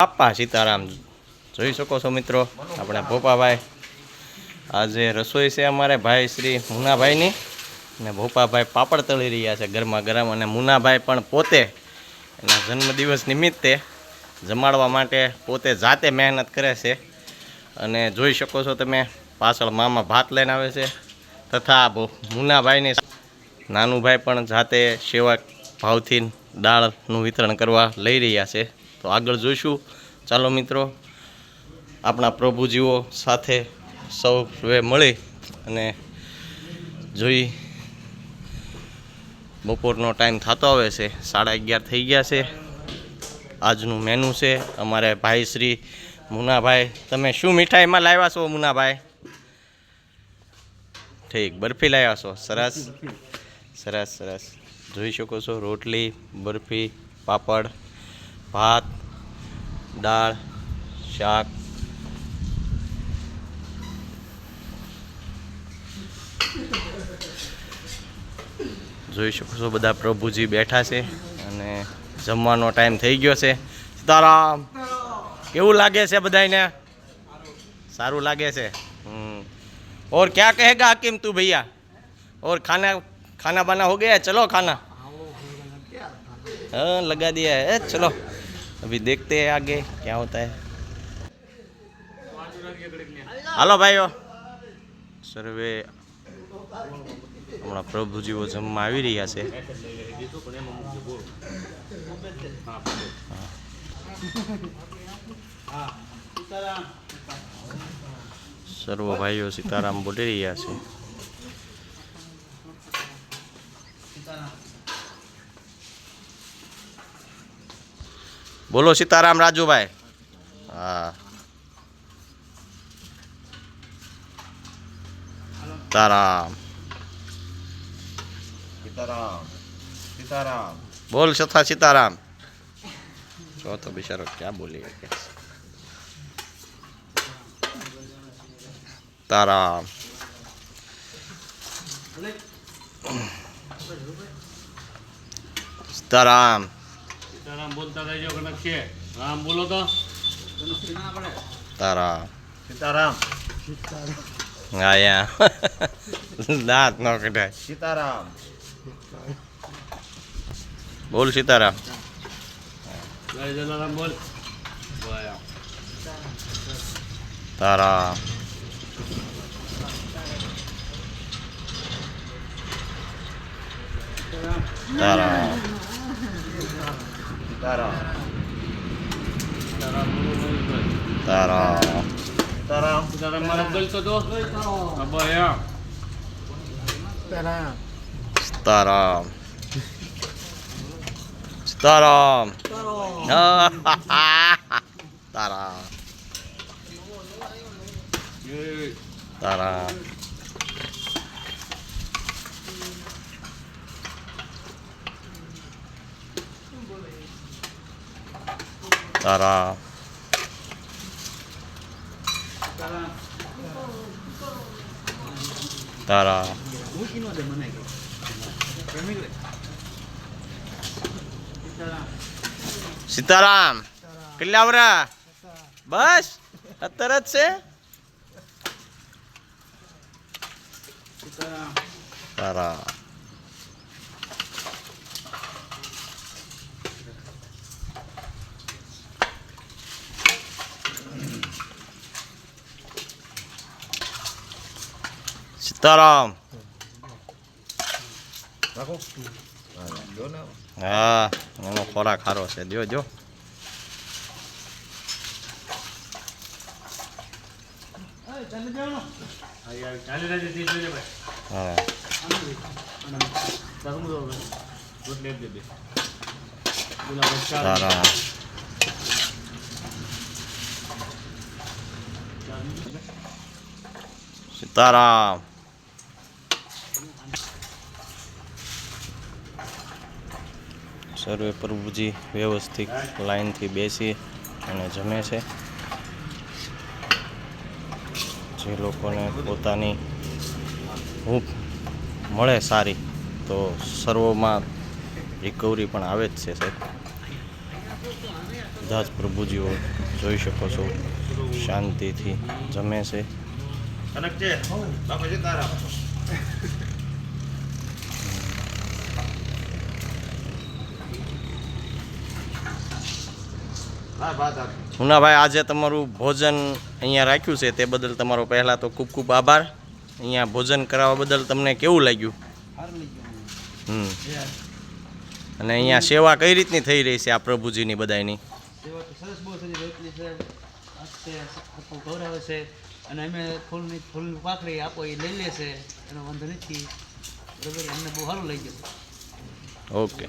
બાપા સીતારામ. જોઈ શકો છો મિત્રો, આપણે ભોપાભાઈ. આજે રસોઈ છે અમારે ભાઈ શ્રી મુનાભાઈની. અને ભોપાભાઈ પાપડ તળી રહ્યા છે ગરમા ગરમ અને મુનાભાઈ પણ પોતે એના જન્મદિવસ નિમિત્તે જમાડવા માટે પોતે જાતે મહેનત કરે છે. અને જોઈ શકો છો તમે, પાછળ મામા ભાત લઈને આવે છે. તથા મુનાભાઈની મુનાભાઈની નાનુભાઈ પણ જાતે સેવા ભાવથી દાળનું વિતરણ કરવા લઈ રહ્યા છે. તો આગળ જોઈશું. ચાલો મિત્રો, આપણા પ્રભુજીઓ સાથે સૌએ મળી અને જોઈ બપોરનો ટાઈમ થતો આવે છે. સાડા અગિયાર થઈ ગયા છે. આજનું મેનુ છે અમારે ભાઈ શ્રી મુનાભાઈ. તમે શું મીઠાઈમાં લાવ્યા છો મુનાભાઈ? ઠીક, બરફી લાવ્યા છો. સરસ. સરસ સરસ. જોઈ શકો છો રોટલી, બરફી, પાપડ, ભાત દાળ શાક જોઈ શકો છો બધા પ્રભુજી બેઠા છે અને જમવાનો ટાઈમ થઈ ગયો છે સીતારામ કેવું લાગે છે બધાને સારું લાગે છે હમ और क्या कहेगा हाकिम तू भैया और खाना खाना बना हो गया है? चलो खाना हाँ लगा दिया है चलो अभी देखते हैं आगे क्या होता है હાલો ભાઈઓ સર્વે હમણાં પ્રભુજીઓ જમવા આવી રહ્યા છે સર્વ ભાઈઓ સીતારામ બોલી રહ્યા છે બોલો સીતારામ રાજુભાઈ. હા. સીતારામ. સીતારામ સીતારામ. બોલ સથા સીતારામ. જો તો બિચારો ક્યાં બોલી તારામ સીતારામ. સીતારામ બોલતા રહેજો કનક છે રામ બોલો તો તારામ સીતારામ આયા દાંત ન કઢાય સીતારામ બોલ સીતારામ જય જલારામ બોલ બોયા તારામ બોલો મહેશભાઈ. તારામ સીતારામ સીતારામ મારે બોલતો તો હા બોયા સીતારામ સીતારામ તારામ જય તારામ તારામ તારા સીતારામ કેટલા વરા બસ અત્તર જ છે. તારા સીતારામ હા એનો ખોરાક સારો છે જો જો હા. તારા સીતારામ સર્વે પ્રભુજી વ્યવસ્થિત લાઈનથી બેસી અને જમે છે. જે લોકોને પોતાની હૂંફ મળે સારી, તો સર્વમાં રિકવરી પણ આવે જ છે સાહેબ. બધા જ પ્રભુજીઓ જોઈ શકો છો, શાંતિથી જમે છે. મુનાભાઈ આજે તમારું ભોજન અહીંયા રાખ્યું છે તે બદલ તમારો પહેલાં તો ખૂબ ખૂબ આભાર. અહીંયા ભોજન કરાવવા બદલ તમને કેવું લાગ્યું? હમ. અને અહીંયા સેવા કઈ રીતની થઈ રહી છે આ પ્રભુજીની છે અને અમે ફૂલની ફૂલની પાખડી આપો એ લઈ લેશે એનો વાંધો નથી. બરાબર અમને બહુ સારું લઈ ગયું ઓકે.